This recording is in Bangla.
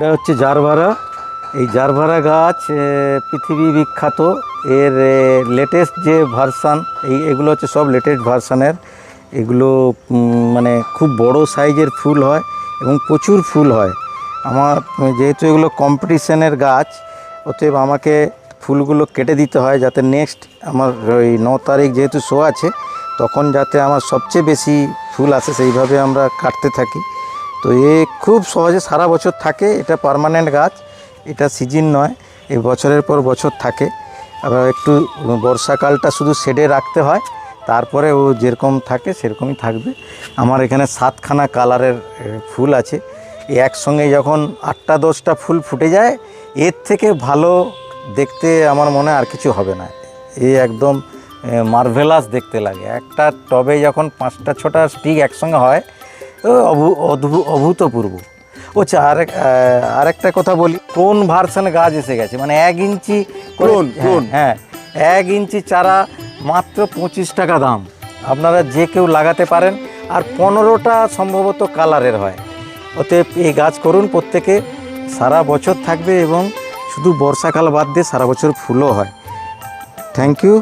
এটা হচ্ছে জারভারা। এই জারভারা গাছ পৃথিবী বিখ্যাত। এর লেটেস্ট যে ভার্সান এই, এগুলো হচ্ছে সব লেটেস্ট ভার্সানের এগুলো মানে খুব বড় সাইজের ফুল হয় এবং প্রচুর ফুল হয়। আমার, যেহেতু এগুলো কম্পিটিশনের গাছ, অতএব আমাকে ফুলগুলো কেটে দিতে হয় যাতে নেক্সট আমার ওই ন তারিখ যেহেতু শো আছে, তখন যাতে আমার সবচেয়ে বেশি ফুল আসে, সেইভাবে আমরা কাটতে থাকি। তো এ খুব সহজে সারা বছর থাকে, এটা পার্মানেন্ট গাছ, এটা সিজন নয়, এ বছরের পর বছর থাকে। আবার একটু বর্ষাকালটা শুধু শেডে রাখতে হয়, তারপরে ও যেরকম থাকে সেরকমই থাকবে। আমার এখানে সাতখানা কালারের ফুল আছে। একসঙ্গে যখন আটটা দশটা ফুল ফুটে যায়, এর থেকে ভালো দেখতে আমার মনে আর কিছু হবে না। এ একদম মার্ভেলাস দেখতে লাগে। একটা টবে যখন পাঁচটা, ছটা স্টিক একসঙ্গে হয় ও অভূতপূর্ব। আচ্ছা আরেক আরেকটা কথা বলি কোন ভার্সন গাছ এসে গেছে? মানে এক ইঞ্চি ক্লোন। হ্যাঁ এক ইঞ্চি চারা মাত্র পঁচিশ টাকা দাম। আপনারা যে কেউ লাগাতে পারেন আর পনেরোটা সম্ভবত কালারের হয়। অতএব এই গাছ করুন প্রত্যেকে সারা বছর থাকবে এবং শুধু বর্ষাকাল বাদ দিয়ে সারা বছর ফুলও হয়। Thank you